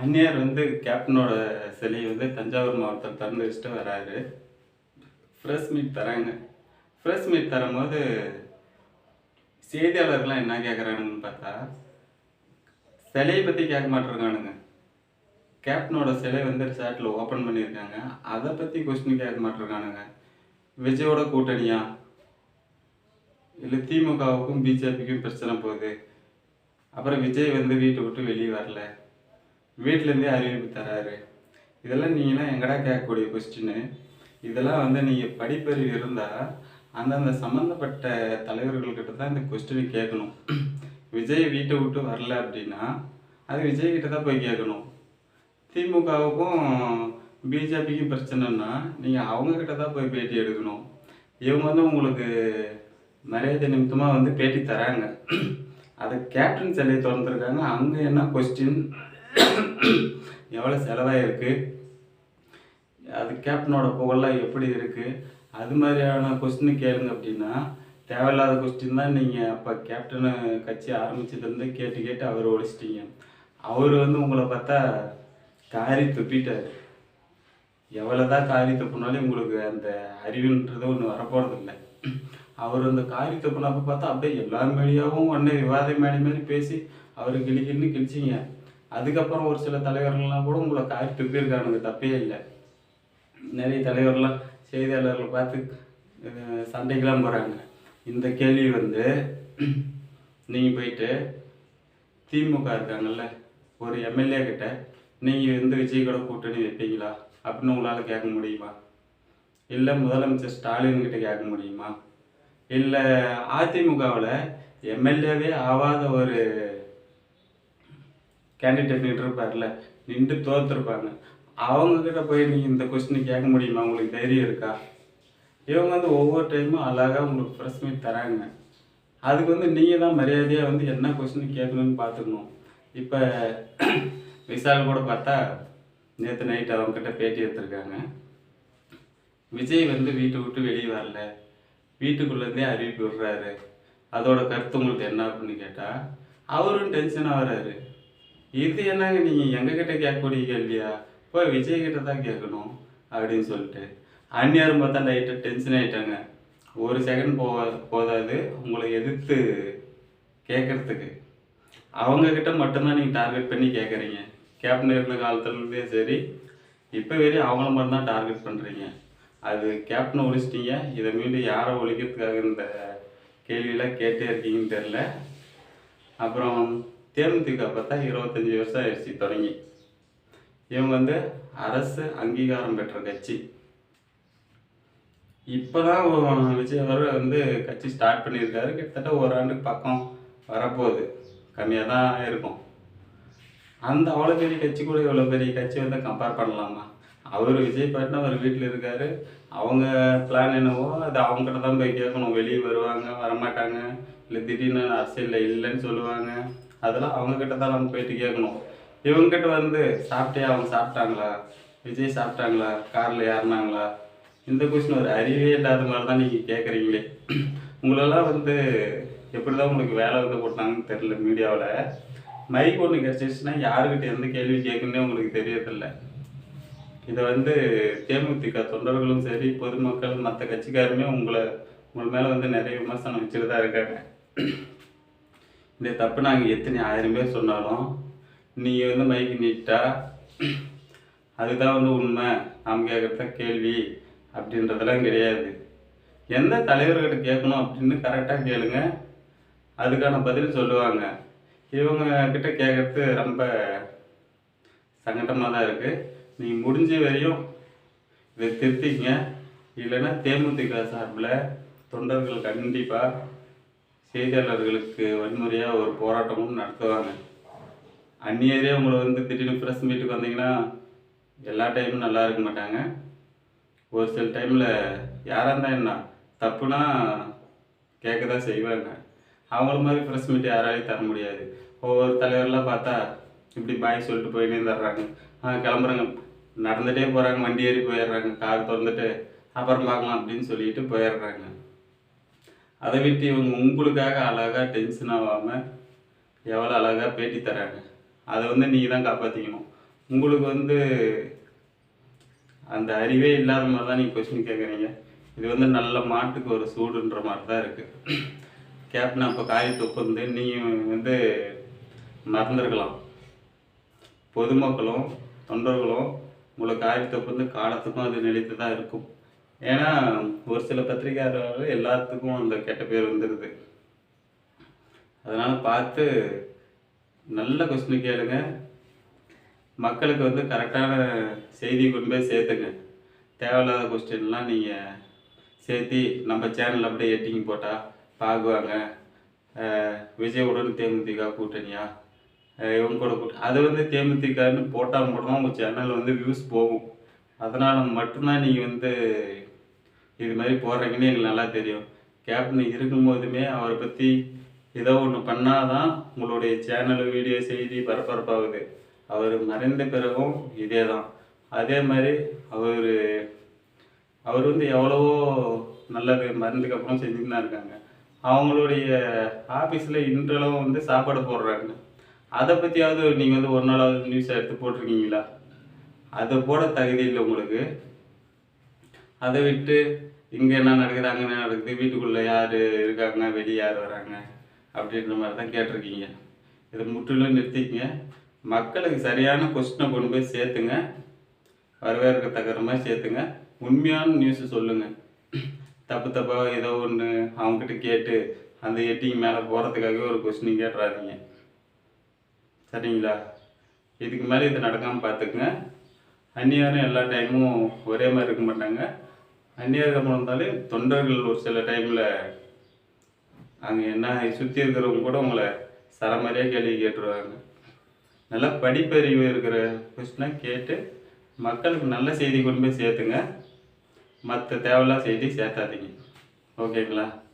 அந்நியார் வந்து கேப்டனோட சிலையை வந்து தஞ்சாவூர் மாவட்டம் திறந்து வச்சுட்டு வராரு. ஃப்ரெஷ் மீட் தராங்க. ஃப்ரெஷ் மீட் தரும்போது செய்தியாளர்கள்லாம் என்ன கேட்குறானுங்கன்னு பார்த்தா சிலையை பற்றி கேட்க மாட்டிருக்கானுங்க. கேப்டனோட சிலை வந்து சேட்டில் ஓப்பன் பண்ணியிருக்காங்க. அதை பற்றி கொஸ்டின் கேட்க மாட்டிருக்கானுங்க. விஜயோட கூட்டணியா? இல்லை திமுகவுக்கும் பிஜேபிக்கும் பிரச்சனை போகுது. அப்புறம் விஜய் வந்து வீட்டை விட்டு வெளியே வரல. வீட்டிலேருந்தே அறிவிப்பு தராரு. இதெல்லாம் நீங்களாம் எங்கடா கேட்கக்கூடிய கொஸ்டின்னு இதெல்லாம் வந்து நீங்கள் படிப்பறிவு இருந்தால் அந்தந்த சம்மந்தப்பட்ட தலைவர்கள்கிட்ட தான் இந்த கொஸ்டினை கேட்கணும். விஜய் வீட்டை விட்டு வரல அப்படின்னா அது விஜய்கிட்ட தான் போய் கேட்கணும். திமுகவுக்கும் பிஜேபிக்கும் பிரச்சனைன்னா நீங்கள் அவங்கக்கிட்ட தான் போய் பேட்டி எடுக்கணும். இவங்க வந்து உங்களுக்கு மரியாதை நிமித்தமாக வந்து பேட்டி தராங்க. அதை கேப்டன் சிலையை திறந்துருக்காங்க. அங்கே என்ன கொஸ்டின் எவ்வளோ செலவாயிருக்கு? அது கேப்டனோட புகழெலாம் எப்படி இருக்குது அது மாதிரியான கொஸ்டின் கேளுங்க அப்படின்னா தேவையில்லாத கொஸ்டின் தான் நீங்கள் அப்போ கேப்டனு கட்சி ஆரம்பிச்சதுலேருந்து கேட்டு கேட்டு அவர் ஒழிச்சிட்டிங்க. அவர் வந்து உங்களை பார்த்தா காரி துப்பிட்டார். எவ்வளோதான் காரி துப்புனாலும் உங்களுக்கு அந்த அறிவுன்றது ஒன்று வரப்போகிறதில்ல அவர் அந்த காரி துப்புனப்போ பார்த்தா அப்படியே எல்லா மேடியாவும் உடனே விவாத மேடை மாதிரி பேசி அவர் கிளி கிளின்னு கிழிச்சிங்க. அதுக்கப்புறம் ஒரு சில தலைவர்கள்லாம் கூட உங்களை காரி துப்பியிருக்கானுங்க தப்பே இல்லை. நிறைய தலைவர்லாம் செய்தியாளர்களை பார்த்து சண்டைக்கெலாம் சண்டைக்கெல்லாம் போகிறாங்க இந்த கேள்வி வந்து நீங்கள் போயிட்டு திமுக இருக்காங்கல்ல ஒரு எம்எல்ஏ கிட்ட நீங்கள் வந்து விஜய் கூட கூட்டணி வைப்பீங்களா? அப்படின்னு உங்களால் கேட்க முடியுமா? இல்லை முதலமைச்சர் ஸ்டாலின் கிட்ட கேட்க முடியுமா? இல்லை அதிமுகவில் எம்எல்ஏவே ஆகாத ஒரு கேண்டிடேட் நின்றுருப்பார்ல நின்று தோத்துருப்பாங்க. அவங்கக்கிட்ட போய் நீங்கள் இந்த கொஸ்டின் கேட்க முடியுமா? உங்களுக்கு தைரியம் இருக்கா? இவங்க வந்து ஒவ்வொரு டைமும் அழகாக உங்களுக்கு ப்ரெஸ் மீட் தராங்க. அதுக்கு வந்து நீங்கள் தான் மரியாதையாக வந்து என்ன கொஸ்டின் கேட்கணும்னு பார்த்துக்கணும். இப்போ விசால் கூட பார்த்தா நேற்று நைட் அவங்கக்கிட்ட பேட்டி எடுத்திருக்காங்க. விஜய் வந்து வீட்டை விட்டு வெளியே வரல. வீட்டுக்குள்ளேருந்தே அறிவிப்பு விடுறாரு. அதோட கருத்து உங்களுக்கு என்ன அப்படின்னு கேட்டால் அவரும் டென்ஷன் ஆகுறாரு இது என்னங்க நீங்கள் எங்ககிட்ட கேட்கக்கூடிய கேள்வியா? போய் விஜய்கிட்ட தான் கேட்கணும் அப்படின்னு சொல்லிட்டு. அந்நியாரும் பார்த்தா லைட்டாக டென்ஷன் ஆகிட்டாங்க ஒரு செகண்ட் போ போதாது. உங்களை எதிர்த்து கேட்குறதுக்கு. அவங்கக்கிட்ட மட்டும்தான் நீங்கள் டார்கெட் பண்ணி கேட்குறீங்க. கேப்டன் இருந்த காலத்துலேருந்தே சரி இப்போ வரையும் அவங்கள மட்டும் தான் டார்கெட் பண்ணுறீங்க அது கேப்டனை ஒழிச்சிட்டீங்க. இதை மீண்டும் யாரை ஒழிக்கிறதுக்காக இந்த கேள்வியெல்லாம் கேட்டே இருக்கீங்கன்னு தெரில அப்புறம் தேமுதிக பார்த்தா இருபத்தஞ்சி வருஷம் ஆயிடுச்சு தொடங்கி. இவங்க வந்து அரசு அங்கீகாரம் பெற்ற கட்சி. இப்போதான் விஜய் அவர் வந்து கட்சி ஸ்டார்ட் பண்ணியிருக்காரு. கிட்டத்தட்ட ஒரு ஆண்டுக்கு பக்கம் வரப்போகுது. கம்மியாக தான் இருக்கும். அந்த அவ்வளோ பெரிய கட்சி கூட இவ்வளோ பெரிய கட்சி வந்து கம்பேர் பண்ணலாமா? அவர் விஜய் பாட்டினா அவர் வீட்டில் இருக்காரு. அவங்க பிளான் என்னவோ அது அவங்ககிட்ட தான் போய் கேட்கணும். வெளியே வருவாங்க வரமாட்டாங்க. இல்லை திடீர்னு அரசியலில் இல்லைன்னு சொல்லுவாங்க. அதெல்லாம் அவங்கக்கிட்ட தான் நம்ம போயிட்டு கேட்கணும். இவங்ககிட்ட வந்து சாப்பிட்டே அவங்க சாப்பிட்டாங்களா? விஜய் சாப்பிட்டாங்களா? காரில் ஏறினாங்களா? இந்த கொஸ்டின் ஒரு அறிவே இல்லாத மாதிரி தான் நீங்கள் கேட்குறீங்களே உங்களெல்லாம் வந்து எப்படி தான் உங்களுக்கு வேலை வந்து போட்டாங்கன்னு தெரில மீடியாவில். மைக் ஒன்று கிடச்சிச்சுன்னா யாருக்கிட்ட எந்த கேள்வி கேட்கணுன்னே உங்களுக்கு தெரியறதில்ல. இதை வந்து தேமுதிக தொண்டர்களும் சரி பொதுமக்கள் மற்ற கட்சிக்காருமே உங்களை உங்கள் மேலே வந்து நிறைய விமர்சனம் வச்சுட்டு தான் இருக்காங்க. இந்த தப்பு நாங்கள் எத்தனை ஆயிரம் பேர் சொன்னாலும் நீங்கள் வந்து மைக்கு நீட்டா அதுதான் வந்து உண்மை நாம் கேட்குறத கேள்வி அப்படின்றதெல்லாம் கிடையாது. எந்த தலைவர்கிட்ட கேட்கணும் அப்படின்னு கரெக்டாக கேளுங்க. அதுக்கான பதில் சொல்லுவாங்க. இவங்க கிட்ட கேட்குறது ரொம்ப சங்கடமாக தான் இருக்குது நீங்கள் முடிஞ்ச வரையும் இதை திருத்திங்க இல்லைன்னா தேமுதிக சார்பில் தொண்டர்கள் கண்டிப்பாக செய்தியாளர்களுக்கு வன்முறையாக ஒரு போராட்டமும் நடத்துவாங்க. அந்நியரே உங்களை வந்து திடீர்னு ப்ரெஸ் மீட்டுக்கு வந்தீங்கன்னா எல்லா டைமும் நல்லா இருக்க மாட்டாங்க. ஒரு சில டைமில் யாராக இருந்தால் என்ன? தப்புனா கேட்க தான் செய்வாங்க. அவங்கள மாதிரி ப்ரெஸ் மீட் யாராலையும் தர முடியாது. ஒவ்வொரு தலைவர்லாம் பார்த்தா இப்படி பாய் சொல்லிட்டு போயிட்டே தர்றாங்க ஆ கிளம்புறாங்க. நடந்துகிட்டே போகிறாங்க வண்டி ஏறி போயிடுறாங்க. கார் திறந்துட்டு அப்புறம் பார்க்கலாம் அப்படின்னு சொல்லிட்டு போயிடுறாங்க. அதை விட்டு இவங்க உங்களுக்காக அழகாக டென்ஷன் ஆகாமல் எவ்வளோ அழகாக பேட்டி தராங்க அதை வந்து நீங்கள் தான் காப்பாற்றிக்கணும் உங்களுக்கு வந்து அந்த அறிவே இல்லாத மாதிரி தான் நீங்கள் கொஸ்டின் கேட்குறீங்க இது வந்து நல்ல மாட்டுக்கு ஒரு சூடுன்ற மாதிரி தான் இருக்குது கேப்டன் அப்போ காய் தொப்புந்து நீங்கள் வந்து மறந்துருக்கலாம். பொதுமக்களும் தொண்டர்களும் உங்களை காய் தொப்புந்து காலத்துக்கும் அது நிலைத்து தான் இருக்கும். ஏன்னா ஒரு சில பத்திரிகையாளர்கள் எல்லாத்துக்கும் அந்த கெட்ட பேர் வந்துடுது அதனால் பார்த்து நல்ல கொஸ்டின் கேளுங்க. மக்களுக்கு வந்து கரெக்டான செய்தி கொண்டு போய் சேர்த்துங்க. தேவையில்லாத கொஸ்டின்லாம் நீங்கள் சேர்த்தி நம்ம சேனல் அப்படியே எட்டிங் போட்டால் பார்க்குவாங்க விஜயவுடன் தேமுதிக கூட்டணியா? இவங்க கூட கூட்டணி அது வந்து தேமுதிகன்னு போட்டால் மட்டும்தான் உங்கள் சேனல் வந்து வியூஸ் போகும். அதனால் மட்டும்தான் நீங்கள் வந்து இது மாதிரி போடுறீங்கன்னு எங்களுக்கு நல்லா தெரியும். கேப்டன் இருக்கும்போதுமே அவரை பற்றி ஏதோ ஒன்று பண்ணால் தான் உங்களுடைய சேனல் வீடியோ செய்தி பரபரப்பாகுது. அவர் மறைந்த பிறகும் இதே தான் அதே மாதிரி அவர் அவர் வந்து எவ்வளவோ நல்லது மருந்துக்கு அப்புறம் செஞ்சுட்டு தான் இருக்காங்க. அவங்களுடைய ஆஃபீஸில் இன்றளவும் வந்து சாப்பாடு போடுறாங்க. அதை பற்றியாவது நீங்கள் வந்து ஒரு நாளாவது நியூஸ் எடுத்து போட்டிருக்கீங்களா? அதை போட தகுதி இல்லை உங்களுக்கு. அதை விட்டு இங்கே என்ன நடக்குது அங்கே என்ன நடக்குது வீட்டுக்குள்ளே யார் இருக்காங்க வெளியே யார் வராங்க அப்படின்ற மாதிரி தான் கேட்டிருக்கீங்க. இதை முற்றிலும் நிறுத்திக்கங்க. மக்களுக்கு சரியான கொஸ்டினை கொண்டு போய் சேர்த்துங்க. வரவேற்கத்தக்கிற மாதிரி சேர்த்துங்க. உண்மையான நியூஸ் சொல்லுங்கள் தப்பு தப்பாக ஏதோ ஒன்று அவங்ககிட்ட கேட்டு அந்த எட்டிங் மேலே போகிறதுக்காகவே ஒரு கொஸ்டின் கேட்டுறாதீங்க. சரிங்களா? இதுக்கு மேலே இது நடக்காமல் பார்த்துக்குங்க அந்நியாரும் எல்லா டைமும் ஒரே மாதிரி இருக்க மாட்டாங்க. அந்நியர்கள் இருந்தாலே தொண்டர்கள் ஒரு சில டைமில் அங்கே என்ன சுற்றி இருக்கிறவங்க கூட உங்களை சரமாரியாக கேள்வி கேட்டுருவாங்க. நல்லா படிப்பறிவு இருக்கிற கொஸ்டினாக கேட்டு மக்களுக்கு நல்ல செய்தி கொண்டு போய் சேர்த்துங்க. மற்ற தேவையில்லா செய்தி சேர்த்தாதீங்க. ஓகேங்களா